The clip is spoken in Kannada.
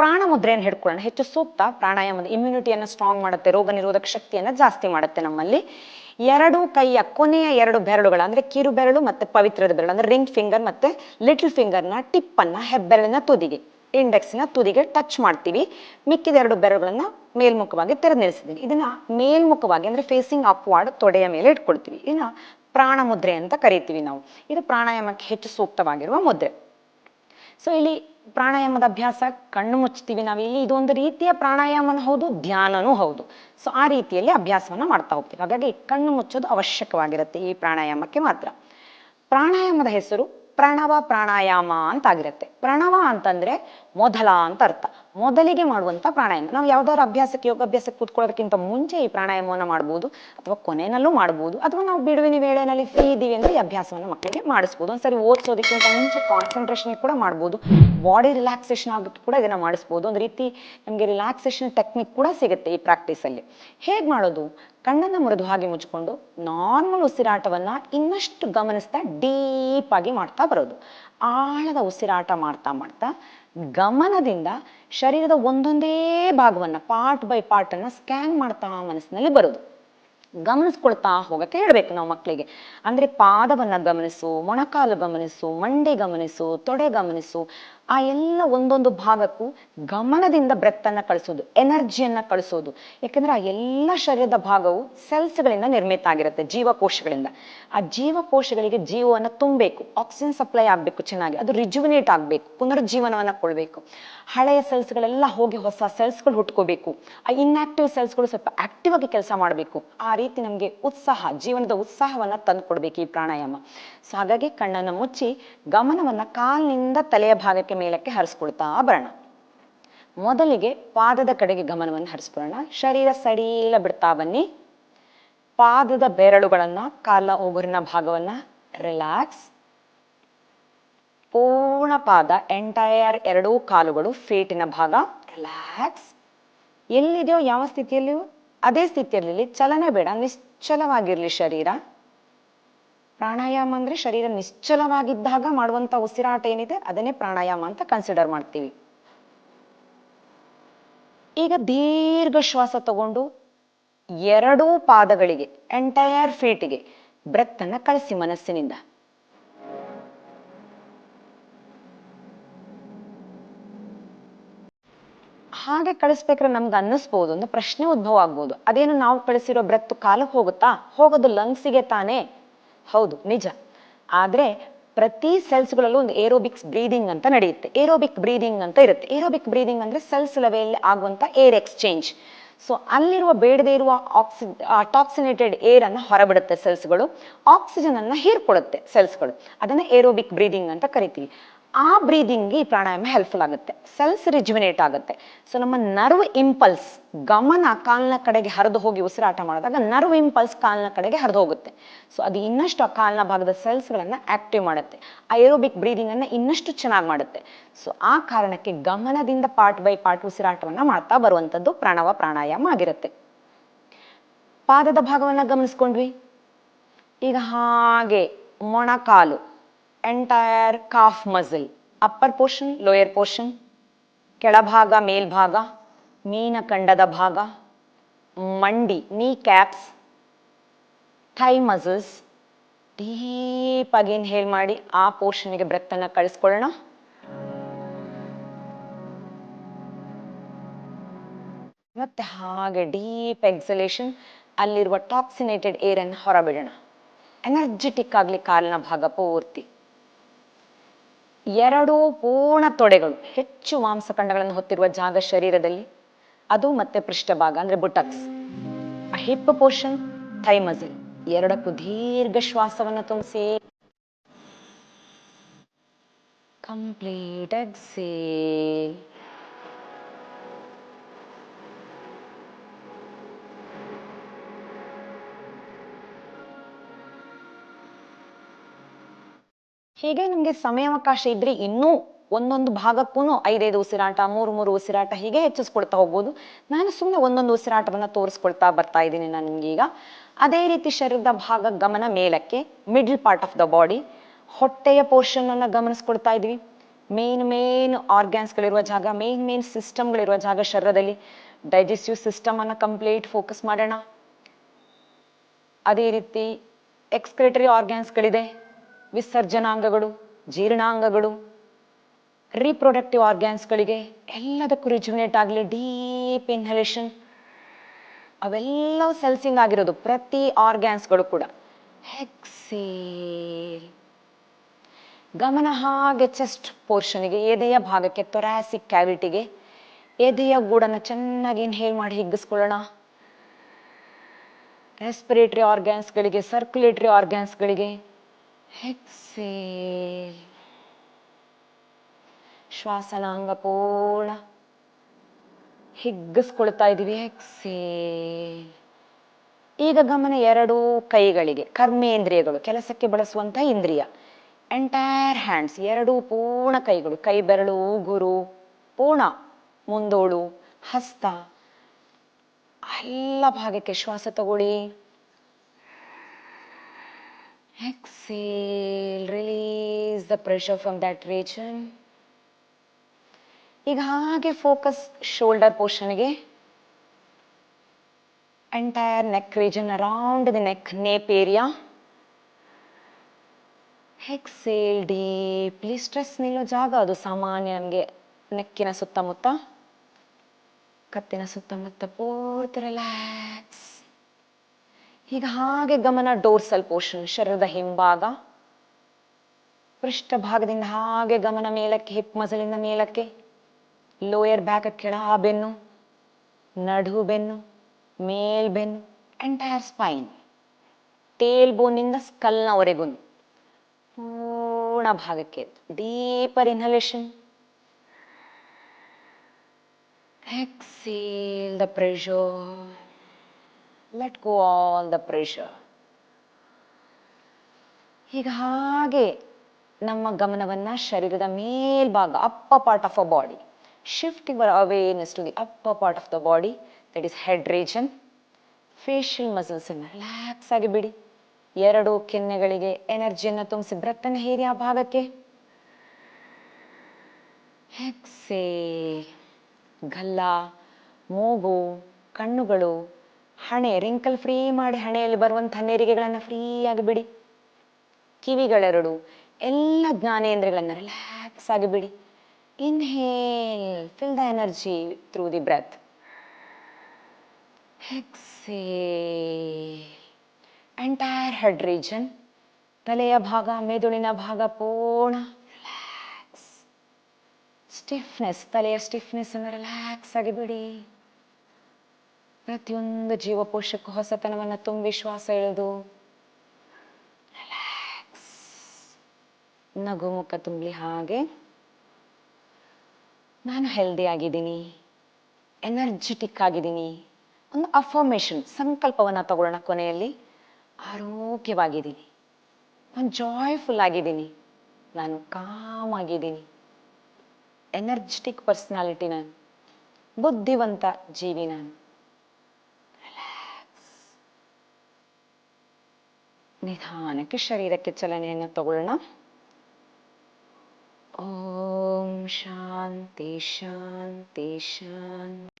ಪ್ರಾಣ ಮುದ್ರೆಯನ್ನು ಹಿಡ್ಕೊಳ್ಳೋಣ ಹೆಚ್ಚು ಸೂಕ್ತ ಪ್ರಾಣಾಯಾಮದ ಇಮ್ಯುನಿಟಿಯನ್ನು ಸ್ಟ್ರಾಂಗ್ ಮಾಡುತ್ತೆ, ರೋಗ ನಿರೋಧಕ ಶಕ್ತಿಯನ್ನು ಜಾಸ್ತಿ ಮಾಡುತ್ತೆ ನಮ್ಮಲ್ಲಿ. ಎರಡು ಕೈಯ ಕೊನೆಯ ಎರಡು ಬೆರಳುಗಳು ಅಂದ್ರೆ ಕಿರು ಬೆರಳು ಮತ್ತು ಪವಿತ್ರದ ಬೆರಳು ಅಂದರೆ ರಿಂಗ್ ಫಿಂಗರ್ ಮತ್ತು ಲಿಟಲ್ ಫಿಂಗರ್ನ ಟಿಪ್ಪನ್ನ, ಹೆಬ್ಬೆರಳಿನ ತುದಿಗೆ, ಇಂಡೆಕ್ಸ್ನ ತುದಿಗೆ ಟಚ್ ಮಾಡ್ತೀವಿ. ಮಿಕ್ಕಿದ ಎರಡು ಬೆರಳುಗಳನ್ನ ಮೇಲ್ಮುಖವಾಗಿ ತೆರೆದು ನಿಲ್ಲಿಸಿದ್ದೀವಿ. ಇದನ್ನ ಮೇಲ್ಮುಖವಾಗಿ ಅಂದರೆ ಫೇಸಿಂಗ್ ಅಪ್ವಾರ್ಡ್ ತೊಡೆಯ ಮೇಲೆ ಇಟ್ಕೊಳ್ತೀವಿ. ಇದನ್ನ ಪ್ರಾಣ ಮುದ್ರೆ ಅಂತ ಕರಿತೀವಿ ನಾವು. ಇದು ಪ್ರಾಣಾಯಾಮಕ್ಕೆ ಹೆಚ್ಚು ಸೂಕ್ತವಾಗಿರುವ ಮುದ್ರೆ. ಸೊ ಇಲ್ಲಿ ಪ್ರಾಣಾಯಾಮದ ಅಭ್ಯಾಸ ಕಣ್ಣು ಮುಚ್ತೀವಿ ನಾವು. ಇಲ್ಲಿ ಇದೊಂದು ರೀತಿಯ ಪ್ರಾಣಾಯಾಮನೂ ಹೌದು, ಧ್ಯಾನನೂ ಹೌದು. ಸೊ ಆ ರೀತಿಯಲ್ಲಿ ಅಭ್ಯಾಸವನ್ನ ಮಾಡ್ತಾ ಹೋಗ್ತೀವಿ. ಹಾಗಾಗಿ ಕಣ್ಣು ಮುಚ್ಚೋದು ಅವಶ್ಯಕವಾಗಿರುತ್ತೆ ಈ ಪ್ರಾಣಾಯಾಮಕ್ಕೆ ಮಾತ್ರ. ಪ್ರಾಣಾಯಾಮದ ಹೆಸರು ಪ್ರಣವ ಪ್ರಾಣಾಯಾಮ ಅಂತ ಆಗಿರುತ್ತೆ. ಪ್ರಣವ ಅಂತಂದ್ರೆ ಮೊದಲ ಅಂತ ಅರ್ಥ. ಮೊದಲಿಗೆ ಮಾಡುವಂತ ಪ್ರಾಣಾಯಾಮ. ನಾವು ಯಾವ್ದಾದ್ರು ಅಭ್ಯಾಸಕ್ಕೆ ಯೋಗ ಅಭ್ಯಾಸಕ್ಕೆ ಕೂತ್ಕೊಳ್ಳೋದಕ್ಕಿಂತ ಮುಂಚೆ ಈ ಪ್ರಾಣಾಯಾಮವನ್ನು ಮಾಡಬಹುದು ಅಥವಾ ಕೊನೆಯಲ್ಲೂ ಮಾಡಬಹುದು ಅಥವಾ ನಾವು ಬಿಡುವಿನ ವೇಳೆಯಲ್ಲಿ ಫ್ರೀ ಇದ್ದೀವಿ ಅಂದ್ರೆ ಈ ಅಭ್ಯಾಸವನ್ನು ಮಕ್ಕಳಿಗೆ ಮಾಡಿಸ್ಬೋದು. ಒಂದ್ಸರಿ ಓದಿಸೋದಕ್ಕಿಂತ ಮುಂಚೆ ಕಾನ್ಸಂಟ್ರೇಷನ್ ಕೂಡ ಮಾಡ್ಬೋದು. ಬಾಡಿ ರಿಲ್ಯಾಕ್ಸೇಷನ್ ಆಗುತ್ತೆ ಕೂಡ ಇದನ್ನ ಮಾಡಿಸ್ಬೋದು. ಒಂದು ರೀತಿ ನಮಗೆ ರಿಲ್ಯಾಕ್ಸೇಷನ್ ಟೆಕ್ನಿಕ್ ಕೂಡ ಸಿಗುತ್ತೆ ಈ ಪ್ರಾಕ್ಟೀಸ್ ಅಲ್ಲಿ. ಹೇಗ್ ಮಾಡೋದು? ಕಣ್ಣನ್ನ ಮೃದು ಹಾಗೆ ಮುಚ್ಕೊಂಡು ನಾರ್ಮಲ್ ಉಸಿರಾಟವನ್ನ ಇನ್ನಷ್ಟು ಗಮನಿಸ್ತಾ ಡೀಪ್ ಆಗಿ ಮಾಡ್ತಾ ಬರೋದು. ಆಳದ ಉಸಿರಾಟ ಮಾಡ್ತಾ ಮಾಡ್ತಾ ಗಮನದಿಂದ ಶರೀರದ ಒಂದೊಂದೇ ಭಾಗವನ್ನ ಪಾರ್ಟ್ ಬೈ ಪಾರ್ಟ್ ಅನ್ನ ಸ್ಕ್ಯಾನ್ ಮಾಡ್ತಾ ಮನಸ್ಸಿನಲ್ಲಿ ಬರೋದು. ಗಮನಿಸ್ಕೊಳ್ತಾ ಹೋಗಕ್ಕೆ ಹೇಳ್ಬೇಕು ನಾವು ಮಕ್ಕಳಿಗೆ ಅಂದ್ರೆ ಪಾದವನ್ನ ಗಮನಿಸು, ಮೊಣಕಾಲು ಗಮನಿಸು, ಮಂಡಿ ಗಮನಿಸು, ತೊಡೆ ಗಮನಿಸು ಆ ಎಲ್ಲ ಒಂದೊಂದು ಭಾಗಕ್ಕೂ ಗಮನದಿಂದ ಬ್ರೆತ್ತನ್ನ ಕಳಿಸೋದು ಎನರ್ಜಿಯನ್ನ ಕಳಿಸೋದು. ಯಾಕಂದ್ರೆ ಆ ಎಲ್ಲ ಶರೀರದ ಭಾಗವು ಸೆಲ್ಸ್ಗಳಿಂದ ನಿರ್ಮಿತ ಆಗಿರುತ್ತೆ, ಜೀವಕೋಶಗಳಿಂದ. ಆ ಜೀವಕೋಶಗಳಿಗೆ ಜೀವವನ್ನ ತುಂಬಬೇಕು ಆಕ್ಸಿಜನ್ ಸಪ್ಲೈ ಆಗ್ಬೇಕು ಚೆನ್ನಾಗಿ, ಅದು ರಿಜುವಿನೇಟ್ ಆಗ್ಬೇಕು ಪುನರ್ಜೀವನವನ್ನು ಕೊಡ್ಬೇಕು. ಹಳೆಯ ಸೆಲ್ಸ್ಗಳೆಲ್ಲ ಹೋಗಿ ಹೊಸ ಸೆಲ್ಸ್ಗಳು ಹುಟ್ಕೋಬೇಕು. ಆ ಇನ್ಆಕ್ಟಿವ್ ಸೆಲ್ಸ್ಗಳು ಸ್ವಲ್ಪ ಆಕ್ಟಿವ್ ಆಗಿ ಕೆಲಸ ಮಾಡಬೇಕು. ಆ ರೀತಿ ನಮಗೆ ಉತ್ಸಾಹ, ಜೀವನದ ಉತ್ಸಾಹವನ್ನ ತಂದು ಕೊಡ್ಬೇಕು ಈ ಪ್ರಾಣಾಯಾಮ. ಸೊ ಹಾಗಾಗಿ ಕಣ್ಣನ್ನು ಮುಚ್ಚಿ ಗಮನವನ್ನ ಕಾಲಿನಿಂದ ತಲೆಯ ಭಾಗಕ್ಕೆ ಮೇಲಕ್ಕೆ ಹರಿಸ್ಕೊಳ್ತಾ ಬರೋಣ. ಮೊದಲಿಗೆ ಪಾದದ ಕಡೆಗೆ ಗಮನವನ್ನು ಹರಿಸ್ಕೊಳ್ಳೋಣ. ಶರೀರ ಸಡಿಲ ಬಿಡ್ತಾ ಬನ್ನಿ. ಪಾದದ ಬೆರಳುಗಳನ್ನ ಕಾಲ ಉಗುರಿನ ಭಾಗವನ್ನ ರಿಲ್ಯಾಕ್ಸ್ ಪೂರ್ಣ ಪಾದ ಎಂಟೈರ್ ಎರಡೂ ಕಾಲುಗಳು ಫೀಟಿನ ಭಾಗ ರಿಲ್ಯಾಕ್ಸ್ ಎಲ್ಲಿದೆಯೋ ಯಾವ ಸ್ಥಿತಿಯಲ್ಲಿಯೋ, ಅದೇ ಸ್ಥಿತಿಯಲ್ಲಿ ಚಲನೆ ಬೇಡ, ನಿಶ್ಚಲವಾಗಿರ್ಲಿ ಶರೀರ. ಪ್ರಾಣಾಯಾಮ ಅಂದ್ರೆ ಶರೀರ ನಿಶ್ಚಲವಾಗಿದ್ದಾಗ ಮಾಡುವಂತ ಉಸಿರಾಟ ಏನಿದೆ, ಅದನ್ನೇ ಪ್ರಾಣಾಯಾಮ ಅಂತ ಕನ್ಸಿಡರ್ ಮಾಡ್ತೀವಿ. ಈಗ ದೀರ್ಘ ಶ್ವಾಸ ತಗೊಂಡು ಎರಡೂ ಪಾದಗಳಿಗೆ ಎಂಟೈರ್ ಫೀಟ್ಗೆ ಬ್ರೆತ್ ಅನ್ನ ಕಳಿಸಿ ಮನಸ್ಸಿನಿಂದ. ಹಾಗೆ ಕಳಿಸ್ಬೇಕ್ರೆ ನಮ್ಗೆ ಅನ್ನಿಸ್ಬೋದು, ಒಂದು ಪ್ರಶ್ನೆ ಉದ್ಭವ ಆಗ್ಬೋದು. ಅದೇನು ನಾವು ಕಳಿಸಿರೋ ಬ್ರೆತ್ ಕಾಲಕ್ಕೆ ಹೋಗುತ್ತಾ? ಹೋಗೋದು ಲಂಗ್ಸಿಗೆ ತಾನೇ? ಹೌದು, ನಿಜ. ಆದ್ರೆ ಪ್ರತಿ ಸೆಲ್ಸ್ಗಳಲ್ಲೂ ಒಂದು ಏರೋಬಿಕ್ಸ್ ಬ್ರೀದಿಂಗ್ ಅಂತ ನಡೆಯುತ್ತೆ. ಏರೋಬಿಕ್ ಬ್ರೀದಿಂಗ್ ಅಂತ ಇರುತ್ತೆ. ಏರೋಬಿಕ್ ಬ್ರೀದಿಂಗ್ ಅಂದ್ರೆ ಸೆಲ್ಸ್ ಲೆವೆಲ್ ಆಗುವಂಥ ಏರ್ ಎಕ್ಸ್ಚೇಂಜ್ ಸೊ ಅಲ್ಲಿರುವ ಬೇಡದೇ ಇರುವ ಆಕ್ಸಿ ಟಾಕ್ಸಿನೇಟೆಡ್ ಏರ್ ಅನ್ನ ಹೊರಬಿಡುತ್ತೆ ಸೆಲ್ಸ್ಗಳು ಆಕ್ಸಿಜನ್ ಅನ್ನ ಹೀರ್ಕೊಳ್ಳುತ್ತೆ ಸೆಲ್ಸ್ಗಳು ಅದನ್ನ ಏರೋಬಿಕ್ ಬ್ರೀದಿಂಗ್ ಅಂತ ಕರಿತೀವಿ. ಆ ಬ್ರೀದಿಂಗ್ಗೆ ಈ ಪ್ರಾಣಾಯಾಮ ಹೆಲ್ಪ್ಫುಲ್ ಆಗುತ್ತೆ. ಸೆಲ್ಸ್ ರಿಜುವಿನೇಟ್ ಆಗುತ್ತೆ. ಸೊ ನಮ್ಮ ನರ್ವ್ ಇಂಪಲ್ಸ್ ಗಮನ ಕಾಲಿನ ಕಡೆಗೆ ಹರಿದು ಹೋಗಿ ಉಸಿರಾಟ ಮಾಡಿದಾಗ ನರ್ವ್ ಇಂಪಲ್ಸ್ ಕಾಲಿನ ಕಡೆಗೆ ಹರಿದು ಹೋಗುತ್ತೆ. ಸೊ ಅದು ಇನ್ನಷ್ಟು ಆ ಕಾಲಿನ ಭಾಗದ ಸೆಲ್ಸ್ಗಳನ್ನು ಆಕ್ಟಿವ್ ಮಾಡುತ್ತೆ. ಆ ಏರೋಬಿಕ್ ಬ್ರೀದಿಂಗ್ ಅನ್ನ ಇನ್ನಷ್ಟು ಚೆನ್ನಾಗಿ ಮಾಡುತ್ತೆ. ಸೊ ಆ ಕಾರಣಕ್ಕೆ ಗಮನದಿಂದ ಪಾರ್ಟ್ ಬೈ ಪಾರ್ಟ್ ಉಸಿರಾಟವನ್ನು ಮಾಡ್ತಾ ಬರುವಂಥದ್ದು ಪ್ರಾಣವ ಪ್ರಾಣಾಯಾಮ ಆಗಿರುತ್ತೆ. ಪಾದದ ಭಾಗವನ್ನು ಗಮನಿಸ್ಕೊಂಡ್ವಿ? ಈಗ ಹಾಗೆ ಮೊಣಕಾಲು entire calf muscle upper portion lower portion ಕೆಳಭಾಗ, ಮೇಲ್ಭಾಗ ಮೀನಖಂಡದ ಭಾಗ, ಮಂಡಿ knee caps thigh muscles deep ಆಗಿ ಇನ್ಹೇಲ್ ಮಾಡಿ ಆ ಪೋರ್ಷನ್ಗೆ ಬ್ರೆತ್ತನ್ನು ಕಳಿಸ್ಕೊಳ್ಳೋಣ. ಮತ್ತೆ ಹಾಗೆ ಡೀಪ್ ಎಕ್ಸಲೇಷನ್ ಅಲ್ಲಿರುವ ಟಾಕ್ಸಿನೇಟೆಡ್ ಏರನ್ನು ಹೊರಬಿಡೋಣ. ಎನರ್ಜೆಟಿಕ್ ಆಗಲಿ ಕಾಲಿನ ಭಾಗ ಪೂರ್ತಿ. ಎರಡು ಪೂರ್ಣ ತೊಡೆಗಳು, ಹೆಚ್ಚು ಮಾಂಸಖಂಡಗಳನ್ನು ಹೊತ್ತಿರುವ ಜಾಗ ಶರೀರದಲ್ಲಿ. ಅದು ಮತ್ತೆ ಪೃಷ್ಠಭಾಗ, ಅಂದ್ರೆ buttocks. Hip portion thigh muscle ಎರಡಕ್ಕೂ ದೀರ್ಘ ಶ್ವಾಸವನ್ನು ತುಂಬಿಸಿ. ಕಂಪ್ಲೀಟ್ ಎಕ್ಸೇಲ್ ಹೀಗೆ ನಮ್ಗೆ ಸಮಯಾವಕಾಶ ಇದ್ರೆ ಇನ್ನೂ ಒಂದೊಂದು ಭಾಗಕ್ಕೂ ಐದೈದು ಉಸಿರಾಟ, ಮೂರು ಮೂರು ಉಸಿರಾಟ ಹೀಗೆ ಹೆಚ್ಚಿಸ್ಕೊಳ್ತಾ ಹೋಗ್ಬೋದು. ನಾನು ಸುಮ್ಮನೆ ಒಂದೊಂದು ಉಸಿರಾಟವನ್ನ ತೋರಿಸ್ಕೊಳ್ತಾ ಬರ್ತಾ ಇದ್ದೀನಿ ನಾನು ಅದೇ ರೀತಿ ಶರೀರದ ಭಾಗ ಗಮನ ಮೇಲಕ್ಕೆ middle part of the body ಹೊಟ್ಟೆಯ ಪೋರ್ಷನ್ ಅನ್ನ ಗಮನಿಸ್ಕೊಳ್ತಾ ಇದೀವಿ ಮೇನ್ ಮೇನ್ ಆರ್ಗ್ಯಾನ್ಸ್ಗಳಿರುವ ಜಾಗ ಮೇನ್ ಮೇನ್ ಸಿಸ್ಟಮ್ಗಳಿರುವ ಜಾಗ ಶರೀರದಲ್ಲಿ. ಡೈಜೆಸ್ಟಿವ್ ಸಿಸ್ಟಮ್ ಅನ್ನ ಕಂಪ್ಲೀಟ್ ಫೋಕಸ್ ಮಾಡೋಣ. ಅದೇ ರೀತಿ ಎಕ್ಸ್ಕ್ರೇಟರಿ ಆರ್ಗ್ಯಾನ್ಸ್ಗಳಿದೆ ವಿಸರ್ಜನಾಂಗಗಳು, ಜೀರ್ಣಾಂಗಗಳು ರೀಪ್ರೊಡಕ್ಟಿವ್ ಆರ್ಗ್ಯಾನ್ಸ್ಗಳಿಗೆ ಎಲ್ಲದಕ್ಕೂ ರಿಜುನೇಟ್ ಆಗಲಿ ಡೀಪ್ ಇನ್ಹಲೇಷನ್ ಅವೆಲ್ಲವೂ ಸೆಲ್ಸಿಂಗ್ ಆಗಿರೋದು ಪ್ರತಿ ಆರ್ಗ್ಯಾನ್ಸ್ಗಳು ಕೂಡ. ಹೆಕ್ಸೇಲ್ ಗಮನ ಹಾಗೆ ಚೆಸ್ಟ್ ಪೋರ್ಷನ್ಗೆ ಎದೆಯ ಭಾಗಕ್ಕೆ ತೊರಾಸಿಕ್ ಕ್ಯಾವಿಟಿಗೆ ಎದೆಯ ಗೂಡನ್ನು ಚೆನ್ನಾಗಿ ಇನ್ಹೇಲ್ ಮಾಡಿ ಹಿಗ್ಗಿಸ್ಕೊಳ್ಳೋಣ. ರೆಸ್ಪಿರೇಟ್ರಿ ಆರ್ಗ್ಯಾನ್ಸ್ಗಳಿಗೆ ಸರ್ಕ್ಯುಲೇಟರಿ ಆರ್ಗ್ಯಾನ್ಸ್ಗಳಿಗೆ ಹೆಕ್ಸೇಲ್ ಶ್ವಾಸನಾಂಗ ಪೂರ್ಣ. ಹಿಗ್ಗಿಸ್ಕೊಳ್ತಾ ಇದೀವಿ. ಎಕ್ಸೇಲ್ ಈಗ ಗಮನ ಎರಡು ಕೈಗಳಿಗೆ, ಕರ್ಮೇಂದ್ರಿಯಗಳು, ಕೆಲಸಕ್ಕೆ ಬಳಸುವಂತ ಇಂದ್ರಿಯ. ಎಂಟೈರ್ ಹ್ಯಾಂಡ್ಸ್ ಎರಡು ಪೂರ್ಣ ಕೈಗಳು, ಕೈ ಬೆರಳು, ಉಗುರು, ಪೂರ್ಣ, ಮುಂದೋಳು, ಹಸ್ತ. ಎಲ್ಲ ಭಾಗಕ್ಕೆ ಶ್ವಾಸ ತಗೊಳ್ಳಿ. Exhale release the pressure from that region ಈಗ ಹಾಗೆ focus shoulder ಪೋರ್ಷನ್ಗೆ entire neck region around the neck nape area exhale deeply stress ನಿಲ್ಲೋ ಜಾಗ ಅದು ಸಾಮಾನ್ಯ ನಮಗೆ ನೆಕ್ಕಿನ ಸುತ್ತಮುತ್ತ. ಕತ್ತಿನ ಸುತ್ತಮುತ್ತ ಪೂರ್ತಿ ರಿಲ್ಯಾಕ್ಸ್ ಈಗ ಹಾಗೆ ಗಮನ ಡೋರ್ಸಲ್ ಪೋರ್ಷನ್ ಶರೀರದ ಹಿಂಭಾಗ. ಪೃಷ್ಠಭಾಗದಿಂದ ಹಾಗೆ ಗಮನ ಮೇಲಕ್ಕೆ, ಹಿಪ್ ಮಸಲಿಂದ ಮೇಲಕ್ಕೆ. ಲೋಯರ್ ಬ್ಯಾಕ್ ಕೆಳ ಬೆನ್ನು, ನಡು ಬೆನ್ನು, ಮೇಲ್ ಬೆನ್ನು ಎಂಟೈರ್ ಸ್ಪೈನ್ ಟೇಲ್ ಬೋನಿಂದ ಸ್ಕಲ್ನವರೆಗೂ ಪೂರ್ಣ ಭಾಗಕ್ಕೆ deeper inhalation exhale the pressure. Let go all the pressure ಈಗ ಹಾಗೆ ನಮ್ಮ ಗಮನವನ್ನು ಶರೀರದ ಮೇಲ್ಭಾಗ upper part of a body shifting our awareness to the upper part of the body that is head region facial muscles ಅನ್ನು ರಿಲ್ಯಾಕ್ಸ್ ಆಗಿ ಬಿಡಿ. ಎರಡು ಕೆನ್ನೆಗಳಿಗೆ ಎನರ್ಜಿಯನ್ನು ತುಂಬಿಸಿ ಬ್ರತ್ತನ್ನು ಹೇರಿ ಆ ಭಾಗಕ್ಕೆ. ಹೆಕ್ಸೆ ಗಲ್ಲ, ಮೂಗು, ಕಣ್ಣುಗಳು ಹಣೆ ರಿಂಕಲ್ ಫ್ರೀ ಮಾಡಿ ಹಣೆಯಲ್ಲಿ ಬರುವಂತಹ ನೆರಿಗೆಗಳನ್ನು ಫ್ರೀಯಾಗಿ ಬಿಡಿ. ಕಿವಿಗಳೆರಡು, ಎಲ್ಲ ಜ್ಞಾನೇಂದ್ರಗಳನ್ನು ರಿಲ್ಯಾಕ್ಸ್ ಆಗಿ ಬಿಡಿ. Inhale fill the energy through the breath entire head region ತಲೆಯ ಭಾಗ, ಮೆದುಳಿನ ಭಾಗ ಪೂರ್ಣ ರಿಲ್ಯಾಕ್ಸ್ ಸ್ಟಿಫ್ನೆಸ್ ತಲೆಯ ಸ್ಟಿಫ್ನೆಸ್ ಅನ್ನು ರಿಲ್ಯಾಕ್ಸ್ ಆಗಿ ಬಿಡಿ. ಪ್ರತಿಯೊಂದು ಜೀವಕೋಶಕ್ಕೂ ಹೊಸತನವನ್ನು ತುಂಬಿ ವಿಶ್ವಾಸ ಇಳಿದು ನಗು ಮುಖ ತುಂಬಲಿ ಹಾಗೆ ನಾನು ಹೆಲ್ದಿ ಆಗಿದ್ದೀನಿ ಎನರ್ಜೆಟಿಕ್ ಆಗಿದ್ದೀನಿ. ಒಂದು ಅಫರ್ಮೇಷನ್ ಸಂಕಲ್ಪವನ್ನ ತಗೊಳ್ಳೋಣ ಕೊನೆಯಲ್ಲಿ. ಆರೋಗ್ಯವಾಗಿದ್ದೀನಿ. ನಾನು ಜಾಯ್ಫುಲ್ ಆಗಿದ್ದೀನಿ. ನಾನು ಕಾಮ್ ಆಗಿದ್ದೀನಿ. ಎನರ್ಜೆಟಿಕ್ ಪರ್ಸ್ನಾಲಿಟಿ ನಾನು. ಬುದ್ಧಿವಂತ ಜೀವಿ ನಾನು. ನಿಧಾನಕ್ಕೆ ಶರೀರಕ್ಕೆ ಚಲನೆಯನ್ನು ತಗೊಳ್ಳೋಣ. ಓಂ ಶಾಂತಿ ಶಾಂತಿ ಶಾಂತಿ.